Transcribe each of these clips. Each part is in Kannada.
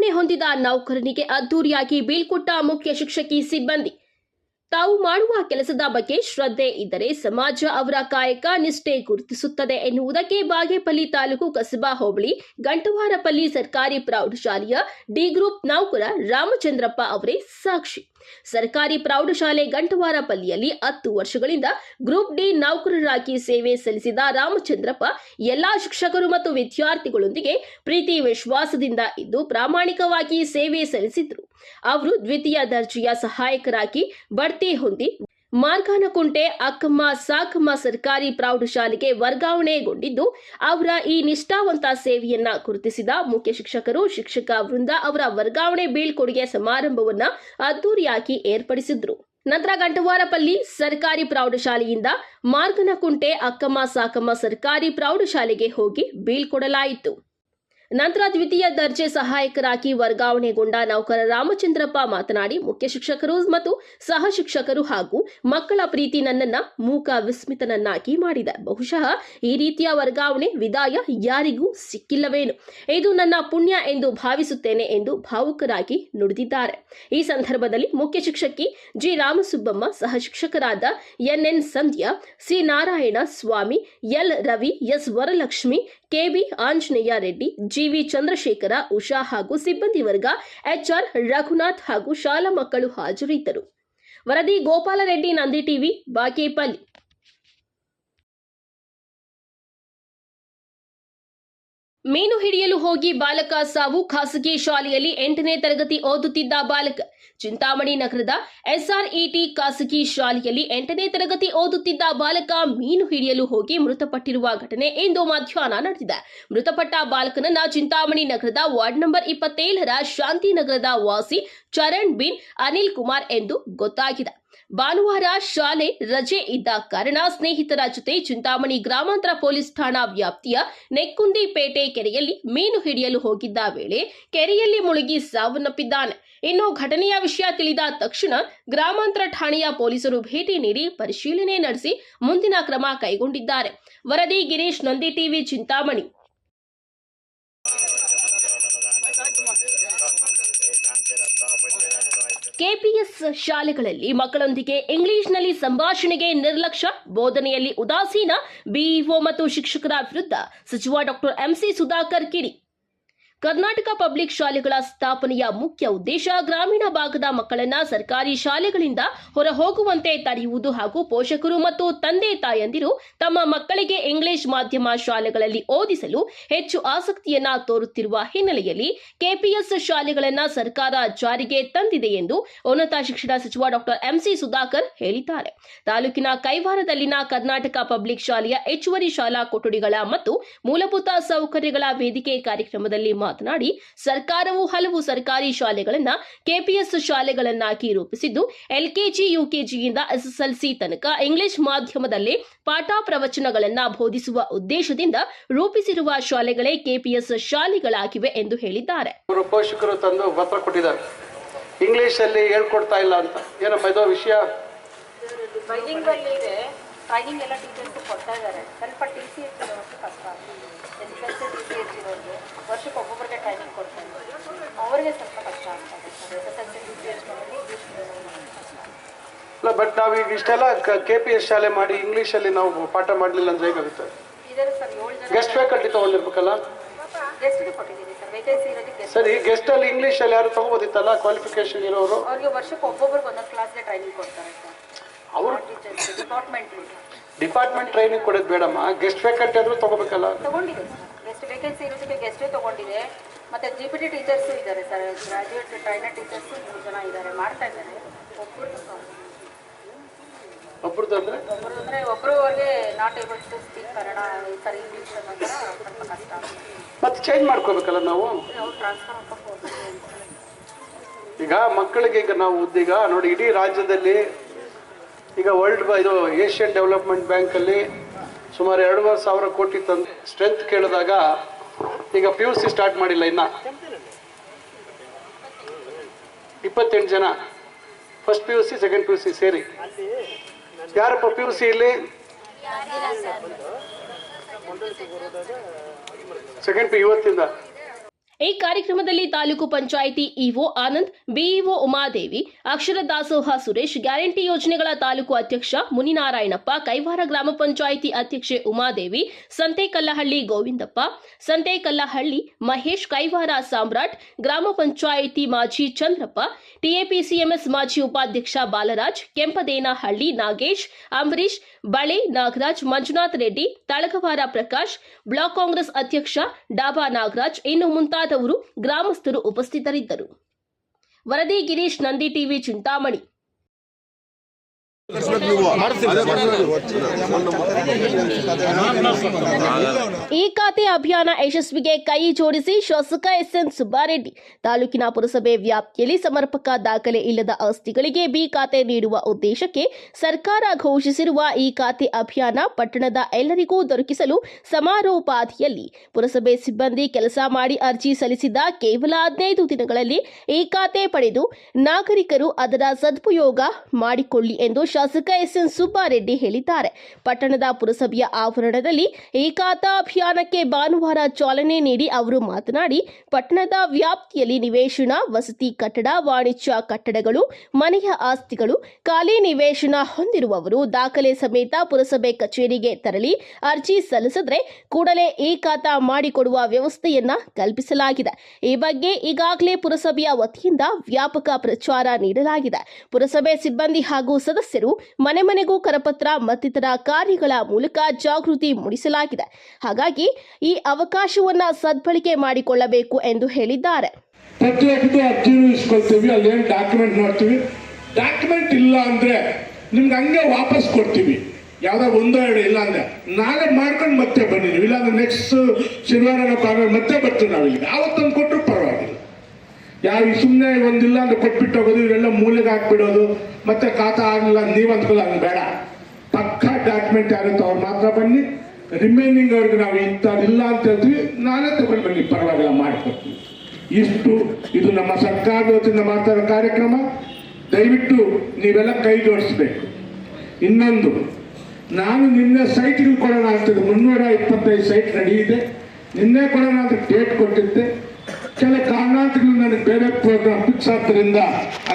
ವರ್ಗಾವಣೆ ಹೊಂದಿದ ನೌಕರನಿಗೆ ಅದ್ದೂರಿಯಾಗಿ ಬೀಳ್ಕೊಟ್ಟ ಮುಖ್ಯ ಶಿಕ್ಷಕಿ ಸಿಬ್ಬಂದಿ. ತಾವು ಮಾಡುವ ಕೆಲಸದ ಬಗ್ಗೆ ಶ್ರದ್ಧೆ ಇದ್ದರೆ ಸಮಾಜ ಅವರ ಕಾಯಕ ನಿಷ್ಠೆ ಗುರುತಿಸುತ್ತದೆ ಎನ್ನುವುದಕ್ಕೆ ಬಾಗೇಪಲ್ಲಿ ತಾಲೂಕು ಕಸಬಾ ಹೋಬಳಿ, ಗಂಟವಾರಪಲ್ಲಿ ಸರ್ಕಾರಿ ಪ್ರೌಢಶಾಲೆಯ ಡಿ ಗ್ರೂಪ್ ನೌಕರ ರಾಮಚಂದ್ರಪ್ಪ ಅವರೇ ಸಾಕ್ಷಿ. ಸರ್ಕಾರಿ ಪ್ರೌಢಶಾಲೆ ಗಂಟವಾರಪಲ್ಲಿಯಲ್ಲಿ ಹತ್ತು ವರ್ಷಗಳಿಂದ ಗ್ರೂಪ್ ಡಿ ನೌಕರರಾಗಿ ಸೇವೆ ಸಲ್ಲಿಸಿದ ರಾಮಚಂದ್ರಪ್ಪ ಎಲ್ಲಾ ಶಿಕ್ಷಕರು ಮತ್ತು ವಿದ್ಯಾರ್ಥಿಗಳೊಂದಿಗೆ ಪ್ರೀತಿ ವಿಶ್ವಾಸದಿಂದ ಇದ್ದು ಪ್ರಾಮಾಣಿಕವಾಗಿ ಸೇವೆ ಸಲ್ಲಿಸಿದ್ರು. ಅವರು ದ್ವಿತೀಯ ದರ್ಜೆಯ ಸಹಾಯಕರಾಗಿ ಬಡ್ತಿ ಹೊಂದಿ ಮಾರ್ಗಾನಕುಂಟೆ ಅಕ್ಕಮ್ಮ ಸಾಕಮ್ಮ ಸರ್ಕಾರಿ ಪ್ರೌಢಶಾಲೆಗೆ ವರ್ಗಾವಣೆಗೊಂಡಿದ್ದು, ಅವರ ಈ ನಿಷ್ಠಾವಂತ ಸೇವೆಯನ್ನ ಗುರುತಿಸಿದ ಮುಖ್ಯ ಶಿಕ್ಷಕರು, ಶಿಕ್ಷಕ ವೃಂದ ಅವರ ವರ್ಗಾವಣೆ ಬೀಳ್ಕೊಡುಗೆ ಸಮಾರಂಭವನ್ನ ಅದ್ದೂರಿಯಾಗಿ ಏರ್ಪಡಿಸಿದ್ರು. ನಂತರ ಗಂಟವಾರಪಲ್ಲಿ ಸರ್ಕಾರಿ ಪ್ರೌಢಶಾಲೆಯಿಂದ ಮಾರ್ಗನಕುಂಟೆ ಅಕ್ಕಮ್ಮ ಸಾಕಮ್ಮ ಸರ್ಕಾರಿ ಪ್ರೌಢಶಾಲೆಗೆ ಹೋಗಿ ಬೀಳ್ಕೊಡಲಾಯಿತು. ನಂತರ ದ್ವಿತೀಯ ದರ್ಜೆ ಸಹಾಯಕರಾಗಿ ವರ್ಗಾವಣೆಗೊಂಡ ನೌಕರ ರಾಮಚಂದ್ರಪ್ಪ ಮಾತನಾಡಿ, ಮುಖ್ಯ ಶಿಕ್ಷಕರು ಮತ್ತು ಸಹ ಶಿಕ್ಷಕರು ಹಾಗೂ ಮಕ್ಕಳ ಪ್ರೀತಿ ನನ್ನನ್ನ ಮೂಕ ವಿಸ್ಮಿತನನ್ನಾಗಿ ಮಾಡಿದೆ. ಬಹುಶಃ ಈ ರೀತಿಯ ವರ್ಗಾವಣೆ ವಿದಾಯ ಯಾರಿಗೂ ಸಿಕ್ಕಿಲ್ಲವೇನು? ಇದು ನನ್ನ ಪುಣ್ಯ ಎಂದು ಭಾವಿಸುತ್ತೇನೆ ಎಂದು ಭಾವುಕರಾಗಿ ನುಡಿದಿದ್ದಾರೆ. ಈ ಸಂದರ್ಭದಲ್ಲಿ ಮುಖ್ಯ ಶಿಕ್ಷಕಿ ಜಿ. ರಾಮಸುಬ್ಬಮ್ಮ, ಸಹ ಶಿಕ್ಷಕರಾದ NN Sandhya, C. Narayana Swamy, L. Ravi, S. Varalakshmi KB Anjaneya Reddy GV Chandrashekara, Usha ಹಾಗೂ ಸಿಬ್ಬಂದಿ ವರ್ಗ, ಎಚ್ಆರ್ ರಘುನಾಥ್ ಹಾಗೂ ಶಾಲಾ ಮಕ್ಕಳು ಹಾಜರಿದ್ದರು. ವರದಿ ಗೋಪಾಲರೆಡ್ಡಿ ನಂದಿ ಟಿವಿ, ಬಾಗೇಪಲ್ಲಿ. ಮೀನು ಹಿಡಿಯಲು ಹೋಗಿ ಬಾಲಕ ಸಾವು ಖಾಸಗಿ ಶಾಲೆಯಲ್ಲಿ ಎಂಟನೇ ತರಗತಿ ಓದುತ್ತಿದ್ದ ಬಾಲಕ. ಚಿಂತಾಮಣಿ ನಗರದ ಎಸ್ಆರ್ಇಟಿ ಖಾಸಗಿ ಶಾಲೆಯಲ್ಲಿ ಎಂಟನೇ ತರಗತಿ ಓದುತ್ತಿದ್ದ ಬಾಲಕ ಮೀನು ಹಿಡಿಯಲು ಹೋಗಿ ಮೃತಪಟ್ಟಿರುವ ಘಟನೆ ಇಂದು ಮಧ್ಯಾಹ್ನ ನಡೆದಿದೆ. ಮೃತಪಟ್ಟ ಬಾಲಕನನ್ನ ಚಿಂತಾಮಣಿ ನಗರದ ವಾರ್ಡ್ ನಂಬರ್ ಇಪ್ಪತ್ತೇಳರ ಶಾಂತಿನಗರದ ವಾಸಿ ಚರಣ್ ಬಿನ್ ಅನಿಲ್ ಕುಮಾರ್ ಎಂದು ಗೊತ್ತಾಗಿದೆ. ಭಾನುವಾರ ಶಾಲೆ ರಜೆ ಇದ್ದ ಕಾರಣ ಸ್ನೇಹಿತರ ಜೊತೆ ಚಿಂತಾಮಣಿ ಗ್ರಾಮಾಂತರ ಪೊಲೀಸ್ ಠಾಣಾ ವ್ಯಾಪ್ತಿಯ ನೆಕ್ಕುಂದಿಪೇಟೆ ಕೆರೆಯಲ್ಲಿ ಮೀನು ಹಿಡಿಯಲು ಹೋಗಿದ್ದ ವೇಳೆ ಕೆರೆಯಲ್ಲಿ ಮುಳುಗಿ ಸಾವನ್ನಪ್ಪಿದ್ದಾನೆ. ಇನ್ನು ಘಟನೆಯ ವಿಷಯ ತಿಳಿದ ತಕ್ಷಣ ಗ್ರಾಮಾಂತರ ಠಾಣೆಯ ಪೊಲೀಸರು ಭೇಟಿ ನೀಡಿ ಪರಿಶೀಲನೆ ನಡೆಸಿ ಮುಂದಿನ ಕ್ರಮ ಕೈಗೊಂಡಿದ್ದಾರೆ. ವರದಿ ಗಿರೀಶ್, ನಂದಿ ಟಿವಿ, ಚಿಂತಾಮಣಿ. ಕೆಪಿಎಸ್ ಶಾಲೆಗಳಲ್ಲಿ ಮಕ್ಕಳೊಂದಿಗೆ ಇಂಗ್ಲಿಷ್ನಲ್ಲಿ ಸಂಭಾಷಣೆಗೆ ನಿರ್ಲಕ್ಷ್ಯ, ಬೋಧನೆಯಲ್ಲಿ ಉದಾಸೀನ, ಬಿಇಒ ಮತ್ತು ಶಿಕ್ಷಕರ ವಿರುದ್ಧ ಸಚಿವ ಡಾಕ್ಟರ್ ಎಂಸಿ ಸುಧಾಕರ್ ಕಿಡಿ ಕರ್ನಾಟಕ ಪಬ್ಲಿಕ್ ಶಾಲೆಗಳ ಸ್ಥಾಪನೆಯ ಮುಖ್ಯ ಉದ್ದೇಶ ಗ್ರಾಮೀಣ ಭಾಗದ ಮಕ್ಕಳನ್ನ ಸರ್ಕಾರಿ ಶಾಲೆಗಳಿಂದ ಹೊರ ಹೋಗುವಂತೆ ತಡೆಯುವುದು ಹಾಗೂ ಪೋಷಕರು ಮತ್ತು ತಂದೆ ತಾಯಂದಿರು ತಮ್ಮ ಮಕ್ಕಳಿಗೆ ಇಂಗ್ಲಿಷ್ ಮಾಧ್ಯಮ ಶಾಲೆಗಳಲ್ಲಿ ಓದಿಸಲು ಹೆಚ್ಚು ಆಸಕ್ತಿಯನ್ನ ತೋರುತ್ತಿರುವ ಹಿನ್ನೆಲೆಯಲ್ಲಿ ಕೆಪಿಎಸ್ ಶಾಲೆಗಳನ್ನ ಸರ್ಕಾರ ಜಾರಿಗೆ ತಂದಿದೆ ಎಂದು ಉನ್ನತ ಶಿಕ್ಷಣ ಸಚಿವ ಡಾಕ್ಟರ್ ಎಂಸಿ ಸುಧಾಕರ್ ಹೇಳಿದ್ದಾರೆ. ತಾಲೂಕಿನ ಕೈವಾರದಲ್ಲಿನ ಕರ್ನಾಟಕ ಪಬ್ಲಿಕ್ ಶಾಲೆಯ ಹೆಚ್ಚುವರಿ ಶಾಲಾ ಕೊಠಡಿಗಳ ಮತ್ತು ಮೂಲಭೂತ ಸೌಕರ್ಯಗಳ ವೇದಿಕೆ ಕಾರ್ಯಕ್ರಮದಲ್ಲಿ ಮಾತನಾಡಿ ಸರ್ಕಾರವು ಹಲವು ಸರ್ಕಾರಿ ಶಾಲೆಗಳನ್ನ ಕೆಪಿಎಸ್ ಶಾಲೆಗಳನ್ನಾಗಿ ರೂಪಿಸಿದ್ದು ಎಲ್ಕೆಜಿ ಯುಕೆಜಿಯಿಂದ ಎಸ್ಎಸ್ಎಲ್ಸಿ ತನಕ ಇಂಗ್ಲಿಷ್ ಮಾಧ್ಯಮದಲ್ಲಿ ಪಾಠ ಪ್ರವಚನಗಳನ್ನ ಬೋಧಿಸುವ ಉದ್ದೇಶದಿಂದ ರೂಪಿಸಿರುವ ಶಾಲೆಗಳೇ ಕೆಪಿಎಸ್ ಶಾಲೆಗಳಾಗಿವೆ ಎಂದು ಹೇಳಿದ್ದಾರೆ. ಪೋಷಕರು ತಂದು ಪತ್ರ ಕೊಟ್ಟಿದ್ದಾರೆ. ಇಂಗ್ಲೀಷಲ್ಲಿ ಹೇಳ್ಕೊಡ್ತಾ ಇಲ್ಲ ಅಂತ. ಏನಪ್ಪ ಇದು ವಿಷಯ? ಅಲ್ಲಿ ಟ್ರೈನಿಂಗ್ ಎಲ್ಲ ಟೀಚರ್ಸ್ ಕೊಡ್ತಾ ಇದ್ದಾರೆ. ಸ್ವಲ್ಪ ಟಿ ಸಿ ಎಚ್ ಇರೋಷ್ಟು ಕಷ್ಟ. S S T C H ಇರೋದು ವರ್ಷಕ್ಕೆ ಒಬ್ಬೊಬ್ಬರಿಗೆ ಟ್ರೈನಿಂಗ್ ಕೊಡ್ತಾ ಇದ್ದಾರೆ ಅವರಿಗೆ ಸ್ವಲ್ಪ ಕಷ್ಟ ಆಗ್ತಾ ಇದೆ sir S S L C T C ಎಚ್ಗಳಲ್ಲಿ English ಇಲ್ಲ ಬಟ್ ನಾವು ಈಗ ಇಷ್ಟೆಲ್ಲ ಕೆ ಪಿ ಎಸ್ ಶಾಲೆ ಮಾಡಿ ಇಂಗ್ಲೀಷಲ್ಲಿ ನಾವು ಪಾಠ ಮಾಡಲಿಲ್ಲ ಅಂದ್ರೆ ಹೇಗಾಗುತ್ತೆ? ಗೆಸ್ಟ್ ಫ್ಯಾಕಲ್ಟಿ ತಗೊಂಡಿರ್ಬೇಕಲ್ಲ? ಸರ್ ಈ ಗೆಸ್ಟ್ ಅಲ್ಲಿ ಇಂಗ್ಲಿಷ್ ಅಲ್ಲಿ ಯಾರು ತಗೋಬೋದಿತ್ತಲ್ಲ ಕ್ವಾಲಿಫಿಕೇಶನ್ ಇರೋರು? ಅವ್ರಿಗೆ ವರ್ಷಕ್ಕೆ ಒಬ್ಬೊಬ್ಬರಿಗೆ ಒಂದೊಂದು ಕ್ಲಾಸ್ಗೆ ಟ್ರೈನಿಂಗ್ ಕೊಡ್ತಾರೆ ಅವರು ಡಿಪಾರ್ಟ್ಮೆಂಟ್ ಡಿಪಾರ್ಟ್ಮೆಂಟ್ ಟ್ರೈನಿಂಗ್ ಕೊಡೋದು ಬೇಡಮ್ಮ. ಗೆಸ್ಟ್ ಫ್ಯಾಕಲ್ಟಿ ಆದ್ರೂ ತಗೋಬೇಕಲ್ಲ? ತಗೊಂಡಿದೆ ಗೆಸ್ಟ್ ವೇಕೆನ್ಸಿ ಇರೋದಕ್ಕೆ ಗೆಸ್ಟೇ ತಗೊಂಡಿದೆ. ಮತ್ತೆ ಜಿ ಪಿ ಟಿ ಟೀಚರ್ಸು ಇದ್ದಾರೆ ಸರ್ ಗ್ರಾಜುಯೇಟ್ ಟ್ರೈನರ್ ಟೀಚರ್ಸು ಮೂರು ಜನ ಇದ್ದಾರೆ. ಮಾಡ್ತಾ ಇದ್ದಾರೆ. ಒಬ್ಬರು ಅಂದರೆ? ಒಬ್ಬರು ಅಂದರೆ ಒಬ್ಬರು ಅವ್ರಿಗೆ not able to speak Kannada ಸರಿ ಇಂಗ್ಲೀಷ್ ಅನ್ನೋ ಸ್ವಲ್ಪ ಕಷ್ಟ ಮತ್ತೆ ಚೇಂಜ್ ಮಾಡ್ಕೋಬೇಕಲ್ಲ ನಾವು? ನಾವು ಟ್ರಾನ್ಸ್ಫರ್ ಈಗ ಮಕ್ಕಳಿಗೆ ಈಗ ನಾವು ಈಗ ನೋಡಿ ಇಡೀ ರಾಜ್ಯದಲ್ಲಿ ಈಗ ವರ್ಲ್ಡ್ ಇದು ಏಷ್ಯನ್ ಡೆವಲಪ್ಮೆಂಟ್ ಬ್ಯಾಂಕಲ್ಲಿ ಸುಮಾರು ಎರಡೂವರೆ ಸಾವಿರ ಕೋಟಿ ತಂದು ಸ್ಟ್ರೆಂತ್ ಕೇಳಿದಾಗ ಈಗ ಪಿ ಯು ಸಿ ಸ್ಟಾರ್ಟ್ ಮಾಡಿಲ್ಲ ಇನ್ನ. ಇಪ್ಪತ್ತೆಂಟು ಜನ. First P U C second P U C ಸೇರಿ. ಯಾರಪ್ಪ ಪಿ ಯು ಸಿ ಇಲ್ಲಿ? ಸೆಕೆಂಡ್ ಪಿ ಇವತ್ತಿಂದ ಈ ಕಾರ್ಯಕ್ರಮದಲ್ಲಿ taluk panchayat EO Anand, BEO Umadevi, Akshara Dasoha Suresh, guarantee ಯೋಜನೆಗಳ ತಾಲೂಕು ಅಧ್ಯಕ್ಷ ಮುನಿನಾರಾಯಣಪ್ಪ, ಕೈವಾರ ಗ್ರಾಮ ಪಂಚಾಯಿತಿ ಅಧ್ಯಕ್ಷೆ ಉಮಾದೇವಿ ಸಂತೇಕಲ್ಲಹಳ್ಳಿ ಗೋವಿಂದಪ್ಪ ಸಂತೇಕಲ್ಲಹಳ್ಳಿ ಮಹೇಶ್, ಕೈವಾರ ಸಾಮ್ರಾಟ್, ಗ್ರಾಮ ಪಂಚಾಯಿತಿ ಮಾಜಿ ಚಂದ್ರಪ್ಪ ಟಿಎಪಿಸಿಎಂಎಸ್ ಮಾಜಿ ಉಪಾಧ್ಯಕ್ಷ ಬಾಲರಾಜ್, ಕೆಂಪದೇನಹಳ್ಳಿ ನಾಗೇಶ್ ಅಂಬರೀಶ್ ಬಳೆ ನಾಗರಾಜ್, ಮಂಜುನಾಥ್ ರೆಡ್ಡಿ, ತಳಗವಾರ ಪ್ರಕಾಶ್, ಬ್ಲಾಕ್ ಕಾಂಗ್ರೆಸ್ ಅಧ್ಯಕ್ಷ ಡಾಬಾ ನಾಗರಾಜ್, ಇನ್ನು ಮುಂತಾದವರು ಗ್ರಾಮಸ್ಥರು ಉಪಸ್ಥಿತರಿದ್ದರು. ವರದಿ ಗಿರೀಶ್ ನಂದಿ ಟಿವಿ ಚಿಂತಾಮಣಿ. ಈ ಖಾತೆ ಅಭಿಯಾನ ಯಶಸ್ವಿಗೆ ಕೈ ಜೋಡಿಸಿ ಶಾಸಕ ಎಸ್ಎನ್ ಸುಬ್ಬಾರೆಡ್ಡಿ. ತಾಲೂಕಿನ ಪುರಸಭೆ ವ್ಯಾಪ್ತಿಯಲ್ಲಿ ಸಮರ್ಪಕ ದಾಖಲೆ ಇಲ್ಲದ ಆಸ್ತಿಗಳಿಗೆ ಬಿ ಖಾತೆ ನೀಡುವ ಉದ್ದೇಶಕ್ಕೆ ಸರ್ಕಾರ ಘೋಷಿಸಿರುವ ಈ ಖಾತೆ ಅಭಿಯಾನ ಪಟ್ಟಣದ ಎಲ್ಲರಿಗೂ ದೊರಕಿಸಲು ಸಮಾರೋಪಾದಿಯಲ್ಲಿ ಪುರಸಭೆ ಸಿಬ್ಬಂದಿ ಕೆಲಸ ಮಾಡಿ ಅರ್ಜಿ ಸಲ್ಲಿಸಿದ ಕೇವಲ ಹದಿನೈದು ದಿನಗಳಲ್ಲಿ ಈ ಖಾತೆ ಪಡೆದು ನಾಗರಿಕರು ಅದರ ಸದುಪಯೋಗ ಮಾಡಿಕೊಳ್ಳಿ ಎಂದು ಶಾಸಕ ಎಸ್ಎನ್ ಸುಬ್ಬಾರೆಡ್ಡಿ ಹೇಳಿದ್ದಾರೆ. ಪಟ್ಟಣದ ಪುರಸಭೆಯ ಆವರಣದಲ್ಲಿ ಏಕಾತಾ ಅಭಿಯಾನಕ್ಕೆ ಭಾನುವಾರ ಚಾಲನೆ ನೀಡಿ ಅವರು ಮಾತನಾಡಿ, ಪಟ್ಟಣದ ವ್ಯಾಪ್ತಿಯಲ್ಲಿ ನಿವೇಶನ, ವಸತಿ ಕಟ್ಟಡ, ವಾಣಿಜ್ಯ ಕಟ್ಟಡಗಳು, ಮನೆಯ ಆಸ್ತಿಗಳು, ಖಾಲಿ ನಿವೇಶನ ಹೊಂದಿರುವವರು ದಾಖಲೆ ಸಮೇತ ಪುರಸಭೆ ಕಚೇರಿಗೆ ತೆರಳಿ ಅರ್ಜಿ ಸಲ್ಲಿಸಿದ್ರೆ ಕೂಡಲೇ ಖಾತಾ ಮಾಡಿಕೊಡುವ ವ್ಯವಸ್ಥೆಯನ್ನ ಕಲ್ಪಿಸಲಾಗಿದೆ. ಈ ಬಗ್ಗೆ ಈಗಾಗಲೇ ಪುರಸಭೆಯ ವತಿಯಿಂದ ವ್ಯಾಪಕ ಪ್ರಚಾರ ನೀಡಲಾಗಿದೆ. ಪುರಸಭೆ ಸಿಬ್ಬಂದಿ ಹಾಗೂ ಸದಸ್ಯರು ಮನೆ ಮನೆಗೂ ಕರಪತ್ರ, ಮತ್ತಿತರ ಕಾರ್ಯಗಳ ಮೂಲಕ ಜಾಗೃತಿ ಮೂಡಿಸಲಾಗಿದೆ. ಹಾಗಾಗಿ ಈ ಅವಕಾಶವನ್ನ ಸದ್ಬಳಕೆ ಮಾಡಿಕೊಳ್ಳಬೇಕು ಎಂದು ಹೇಳಿದ್ದಾರೆ. ಡಾಕ್ಯುಮೆಂಟ್ ನೋಡ್ತೀವಿ? ಡಾಕ್ಯುಮೆಂಟ್ ಇಲ್ಲ ಅಂದ್ರೆ ನಿಮ್ಗೆ ಹಂಗೆ ವಾಪಸ್ ಕೊಡ್ತೀವಿ. ಯಾವ್ದೋ ಒಂದೋ ಎರಡು, ಇಲ್ಲ ಅಂದ್ರೆ ನಾಳೆ ಮಾಡ್ಕೊಂಡು ಮತ್ತೆ ನೀವು ಇಲ್ಲಾಂದ್ರೆ ನೆಕ್ಸ್ಟ್ ಶನಿವಾರ ಮತ್ತೆ ಬರ್ತೀವಿ ನಾವು ಇಲ್ಲಿಗೆ ಕೊಟ್ಟು ಯಾವ ಸುಮ್ಮನೆ ಒಂದಿಲ್ಲ ಅಂದ್ರೆ ಕೊಟ್ಬಿಟ್ಟು ಹೋಗೋದು, ಇವೆಲ್ಲ ಮೂಲೆಗೆ ಹಾಕ್ಬಿಡೋದು, ಮತ್ತೆ ಖಾತಾ ಆಗಲಿಲ್ಲ ನೀವು ಅಂದ್ಕೊಳ್ಳ ಹಂಗೆ ಬೇಡ. ಪಕ್ಕ ಡಾಕ್ಯುಮೆಂಟ್ ಯಾರಿತ್ತು ಅವ್ರು ಮಾತ್ರ ಬನ್ನಿ. ರಿಮೈನಿಂಗ್ ಅವ್ರಿಗೆ ನಾವು ಇಂಥದ್ದಿಲ್ಲ ಅಂತ ಹೇಳ್ತೀವಿ. ನಾನೇ ತಗೊಂಡು ಬನ್ನಿ, ಪರವಾಗಿಲ್ಲ, ಮಾಡ್ಕೊಡ್ತೀನಿ. ಇಷ್ಟು, ಇದು ನಮ್ಮ ಸರ್ಕಾರದ ವತಿಯಿಂದ ಮಾಡ್ತಾರೋ ಕಾರ್ಯಕ್ರಮ. ದಯವಿಟ್ಟು ನೀವೆಲ್ಲ ಕೈ ಜೋಡಿಸ್ಬೇಕು. ಇನ್ನೊಂದು, ನಾನು ನಿನ್ನೆ ಸೈಟ್ಗೆ ಕೊಡೋಣ ಅಂತಿದ್ದೆ. ಮುನ್ನೂರ ಇಪ್ಪತ್ತೈದು ಸೈಟ್ ರೆಡಿ ನಿನ್ನೆ ಕೊಡೋಣ ಅಂತ ಡೇಟ್ ಕೊಟ್ಟಿದ್ದೆ. ಕೆಲ ಕಾರಣಾಂತರಗಳು ನನಗೆ ಬೇರೆ ಪ್ರೋಗ್ರಾಮ್ ಫಿಕ್ಸ್ ಆದ್ದರಿಂದ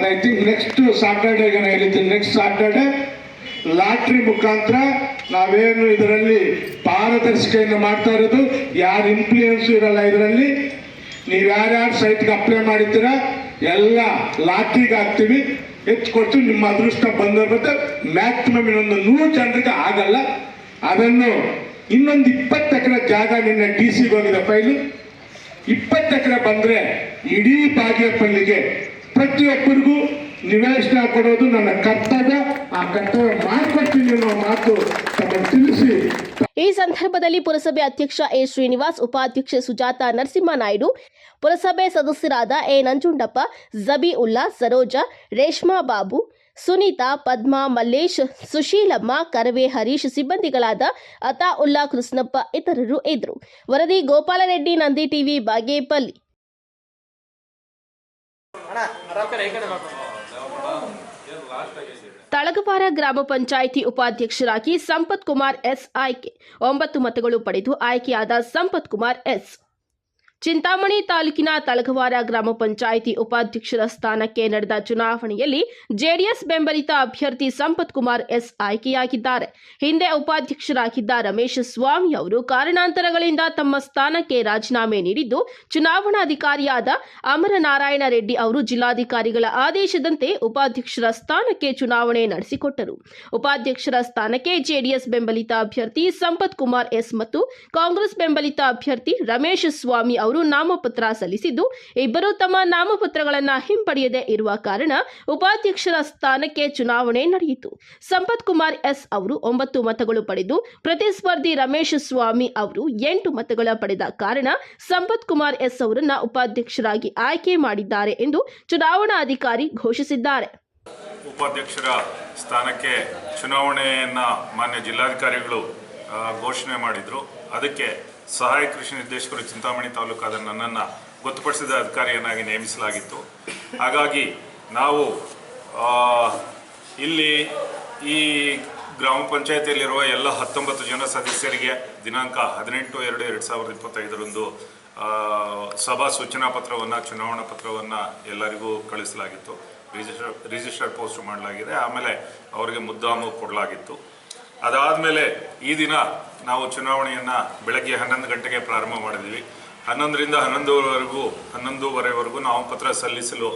ಐ ಥಿಂಕ್ ನೆಕ್ಸ್ಟ್ ಸಾಟರ್ಡೇಗೆ ನಾನು ಹೇಳಿದ್ದೀನಿ ನೆಕ್ಸ್ಟ್ ಸಾಟರ್ಡೆ ಲಾಟ್ರಿ ಮುಖಾಂತರ ನಾವೇನು ಇದರಲ್ಲಿ ಪಾರದರ್ಶಿಕೆಯನ್ನು ಮಾಡ್ತಾ ಇರೋದು, ಯಾರು ಇನ್ಫ್ಲೂಯೆನ್ಸ್ ಇರಲ್ಲ ಇದರಲ್ಲಿ. ನೀವು ಯಾರ್ಯಾರು ಸೈಟ್ಗೆ ಅಪ್ಲೈ ಮಾಡಿದ್ದೀರಾ, ಎಲ್ಲ ಲಾಟ್ರಿಗೆ ಹಾಕ್ತೀವಿ. ಹೆಚ್ಚು ಕೊಡ್ತೀವಿ ನಿಮ್ಮ ಅದೃಷ್ಟ ಬಂದ ಮತ್ತೆ ಮ್ಯಾಕ್ಸಿಮಮ್ ಇನ್ನೊಂದು ನೂರು ಜನರಿಗೆ ಆಗಲ್ಲ. ಅದನ್ನು ಇನ್ನೊಂದು ಇಪ್ಪತ್ತು ಎಕರೆ ಜಾಗ ನಿನ್ನೆ ಡಿ ಸಿಗೆ ಹೋಗಿದೆ ಫೈಲು. ಎಕರೆ ಬಂದ್ರೆ ಇಡೀ ಬಾಗೇಪಲ್ಲಿಗೆ ಪ್ರತಿಯೊಬ್ಬರಿಗೂ ನಿವೇಶನ ಕೊಡೋದು ನನ್ನ ಕರ್ತವ್ಯ. ಆ ಕರ್ತವ್ಯ ಮಾಡ್ಕೊಡ್ತೀನಿ ಅನ್ನೋ ಮಾತು ತಿಳಿಸಿ. ಈ ಸಂದರ್ಭದಲ್ಲಿ ಪುರಸಭೆ ಅಧ್ಯಕ್ಷ ಎ ಶ್ರೀನಿವಾಸ್, ಉಪಾಧ್ಯಕ್ಷೆ ಸುಜಾತ ನರಸಿಂಹನಾಯ್ಡು, ಪುರಸಭೆ ಸದಸ್ಯರಾದ ಎ ನಂಜುಂಡಪ್ಪ ಜಬಿ ಉಲ್ಲಾ ಸರೋಜಾ, ರೇಷ್ಮಾ ಬಾಬು ಸುನೀತಾ ಪದ್ಮಾ ಮಲ್ಲೇಶ್ ಸುಶೀಲಮ್ಮ ಕರವೇ ಹರೀಶ್ ಸಿಬ್ಬಂದಿಗಳಾದ ಅತಾ ಉಲ್ಲಾ ಕೃಷ್ಣಪ್ಪ ಇತರರು ಇದ್ದರು. ವರದಿ ಗೋಪಾಲರೆಡ್ಡಿ ನಂದಿ ಟಿವಿ ಬಾಗೇಪಲ್ಲಿ. ತಳಗಪಾರ ಗ್ರಾಮ ಪಂಚಾಯಿತಿ ಉಪಾಧ್ಯಕ್ಷರಾಗಿ ಸಂಪತ್ ಕುಮಾರ್ ಎಸ್ ಆಯ್ಕೆ. ಒಂಬತ್ತು ಮತಗಳು ಪಡೆದು ಆಯ್ಕೆಯಾದ ಸಂಪತ್ ಕುಮಾರ್ ಎಸ್. ಚಿಂತಾಮಣಿ ತಾಲೂಕಿನ ತಲಗವಾರ ಗ್ರಾಮ ಪಂಚಾಯಿತಿ ಉಪಾಧ್ಯಕ್ಷರ ಸ್ಥಾನಕ್ಕೆ ನಡೆದ ಚುನಾವಣೆಯಲ್ಲಿ ಜೆಡಿಎಸ್ ಬೆಂಬಲಿತ ಅಭ್ಯರ್ಥಿ ಸಂಪತ್ ಕುಮಾರ್ ಎಸ್ ಆಯ್ಕೆಯಾಗಿದ್ದಾರೆ. ಹಿಂದೆ ಉಪಾಧ್ಯಕ್ಷರಾಗಿದ್ದ ರಮೇಶ್ ಸ್ವಾಮಿ ಅವರು ಕಾರಣಾಂತರಗಳಿಂದ ತಮ್ಮ ಸ್ಥಾನಕ್ಕೆ ರಾಜೀನಾಮೆ ನೀಡಿದ್ದು, ಚುನಾವಣಾಧಿಕಾರಿಯಾದ ಅಮರನಾರಾಯಣ ರೆಡ್ಡಿ ಅವರು ಜಿಲ್ಲಾಧಿಕಾರಿಗಳ ಆದೇಶದಂತೆ ಉಪಾಧ್ಯಕ್ಷರ ಸ್ಥಾನಕ್ಕೆ ಚುನಾವಣೆ ನಡೆಸಿಕೊಟ್ಟರು. ಉಪಾಧ್ಯಕ್ಷರ ಸ್ಥಾನಕ್ಕೆ ಜೆಡಿಎಸ್ ಬೆಂಬಲಿತ ಅಭ್ಯರ್ಥಿ ಸಂಪತ್ ಕುಮಾರ್ ಎಸ್ ಮತ್ತು ಕಾಂಗ್ರೆಸ್ ಬೆಂಬಲಿತ ಅಭ್ಯರ್ಥಿ ರಮೇಶ್ ಸ್ವಾಮಿ ಅವರು ನಾಮಪತ್ರ ಸಲ್ಲಿಸಿದ್ದು, ಇಬ್ಬರು ತಮ್ಮ ನಾಮಪತ್ರಗಳನ್ನು ಹಿಂಪಡೆಯದೆ ಇರುವ ಕಾರಣ ಉಪಾಧ್ಯಕ್ಷರ ಸ್ಥಾನಕ್ಕೆ ಚುನಾವಣೆ ನಡೆಯಿತು. ಸಂಪತ್ ಕುಮಾರ್ ಎಸ್ ಅವರು ಒಂಬತ್ತು ಮತಗಳು ಪಡೆದು, ಪ್ರತಿಸ್ಪರ್ಧಿ ರಮೇಶ್ ಸ್ವಾಮಿ ಅವರು ಎಂಟು ಮತಗಳ ಪಡೆದ ಕಾರಣ ಸಂಪತ್ ಕುಮಾರ್ ಎಸ್ ಅವರನ್ನ ಉಪಾಧ್ಯಕ್ಷರಾಗಿ ಆಯ್ಕೆ ಮಾಡಿದ್ದಾರೆ ಎಂದು ಚುನಾವಣಾಧಿಕಾರಿ ಘೋಷಿಸಿದ್ದಾರೆ. ಉಪಾಧ್ಯಕ್ಷರ ಸ್ಥಾನಕ್ಕೆ ಚುನಾವಣೆಯನ್ನು ಮಾನ್ಯ ಜಿಲ್ಲಾಧಿಕಾರಿಗಳು ಘೋಷಣೆ ಮಾಡಿದರು. ಅದಕ್ಕೆ ಸಹಾಯಕ ಕೃಷಿ ನಿರ್ದೇಶಕರು ಚಿಂತಾಮಣಿ ತಾಲೂಕಾದ ನನ್ನನ್ನು ಗೊತ್ತುಪಡಿಸಿದ ಅಧಿಕಾರಿಯನ್ನಾಗಿ ನೇಮಿಸಲಾಗಿತ್ತು. ಹಾಗಾಗಿ ನಾವು ಇಲ್ಲಿ ಈ ಗ್ರಾಮ ಪಂಚಾಯತಿಯಲ್ಲಿರುವ ಎಲ್ಲ ಹತ್ತೊಂಬತ್ತು ಜನ ಸದಸ್ಯರಿಗೆ ದಿನಾಂಕ ಹದಿನೆಂಟು ಎರಡು ಎರಡು ಸಾವಿರದ ಇಪ್ಪತ್ತೈದರಂದು ಸಭಾ ಸೂಚನಾ ಪತ್ರವನ್ನು, ಚುನಾವಣಾ ಪತ್ರವನ್ನು ಎಲ್ಲರಿಗೂ ಕಳಿಸಲಾಗಿತ್ತು. ರಿಜಿಸ್ಟರ್ ರಿಜಿಸ್ಟರ್ ಪೋಸ್ಟ್ ಮಾಡಲಾಗಿದೆ. ಆಮೇಲೆ ಅವರಿಗೆ ಮುದ್ದಾಮು ಕೊಡಲಾಗಿತ್ತು. ಅದಾದಮೇಲೆ ಈ ದಿನ ನಾವು ಚುನಾವಣೆಯನ್ನು ಬೆಳಗ್ಗೆ ಹನ್ನೊಂದು ಗಂಟೆಗೆ ಪ್ರಾರಂಭ ಮಾಡಿದ್ವಿ. ಹನ್ನೊಂದರಿಂದ ಹನ್ನೊಂದುವರೆಗೂ ಹನ್ನೊಂದೂವರೆವರೆಗೂ ನಾಮಪತ್ರ ಸಲ್ಲಿಸಲು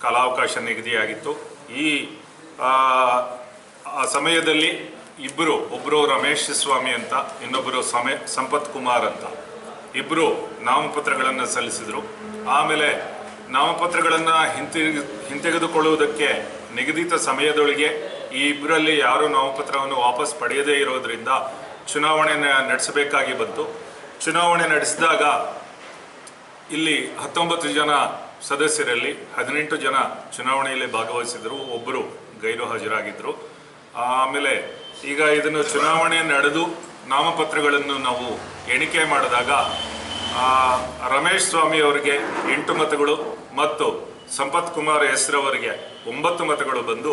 ಕಾಲಾವಕಾಶ ನಿಗದಿಯಾಗಿತ್ತು. ಈ ಆ, ಸಮಯದಲ್ಲಿ ಇಬ್ಬರು ಒಬ್ಬರು ರಮೇಶ್ ಸ್ವಾಮಿ ಅಂತ ಇನ್ನೊಬ್ಬರು ಸಮೇ ಸಂಪತ್ ಕುಮಾರ್ ಅಂತ. ಇಬ್ಬರು ನಾಮಪತ್ರಗಳನ್ನು ಸಲ್ಲಿಸಿದರು. ಆಮೇಲೆ ನಾಮಪತ್ರಗಳನ್ನು ಹಿಂತಿರುಗಿ ಹಿಂತೆಗೆದುಕೊಳ್ಳುವುದಕ್ಕೆ ನಿಗದಿತ ಸಮಯದೊಳಗೆ ಈ ಇಬ್ಬರಲ್ಲಿ ಯಾರು ನಾಮಪತ್ರವನ್ನು ವಾಪಸ್ ಪಡೆಯದೇ ಇರೋದ್ರಿಂದ ಚುನಾವಣೆ ನಡೆಸಬೇಕಾಗಿ ಬಂತು. ಚುನಾವಣೆ ನಡೆಸಿದಾಗ ಇಲ್ಲಿ ಹತ್ತೊಂಬತ್ತು ಜನ ಸದಸ್ಯರಲ್ಲಿ ಹದಿನೆಂಟು ಜನ ಚುನಾವಣೆಯಲ್ಲಿ ಭಾಗವಹಿಸಿದರು. ಒಬ್ಬರು ಗೈರು ಹಾಜರಾಗಿದ್ದರು ಆಮೇಲೆ ಈಗ ಇದನ್ನು ಚುನಾವಣೆ ನಡೆದು ನಾಮಪತ್ರಗಳನ್ನು ನಾವು ಎಣಿಕೆ ಮಾಡಿದಾಗ ರಮೇಶ್ ಸ್ವಾಮಿ ಅವರಿಗೆ ಎಂಟು ಮತಗಳು ಮತ್ತು ಸಂಪತ್ ಕುಮಾರ್ ಹೆಸರವರಿಗೆ ಒಂಬತ್ತು ಮತಗಳು ಬಂದು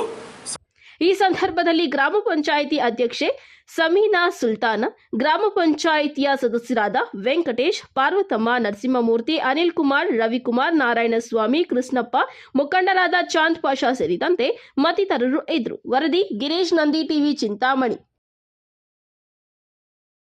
ಈ ಸಂದರ್ಭದಲ್ಲಿ ಗ್ರಾಮ ಪಂಚಾಯಿತಿ ಅಧ್ಯಕ್ಷೆ ಸಮೀನಾ ಸುಲ್ತಾನ, ಗ್ರಾಮ ಪಂಚಾಯಿತಿಯ ಸದಸ್ಯರಾದ ವೆಂಕಟೇಶ್, ಪಾರ್ವತಮ್ಮ, ನರಸಿಂಹಮೂರ್ತಿ, ಅನಿಲ್ ಕುಮಾರ್, ರವಿಕುಮಾರ್, ನಾರಾಯಣಸ್ವಾಮಿ, ಕೃಷ್ಣಪ್ಪ, ಮುಖಂಡರಾದ ಚಾಂದ್ ಪಾಷಾ ಸೇರಿದಂತೆ ಮತ್ತಿತರರು ಇದ್ರು ವರದಿ ಗಿರೀಶ್ ನಂದಿ ಟಿವಿ, ಚಿಂತಾಮಣಿ.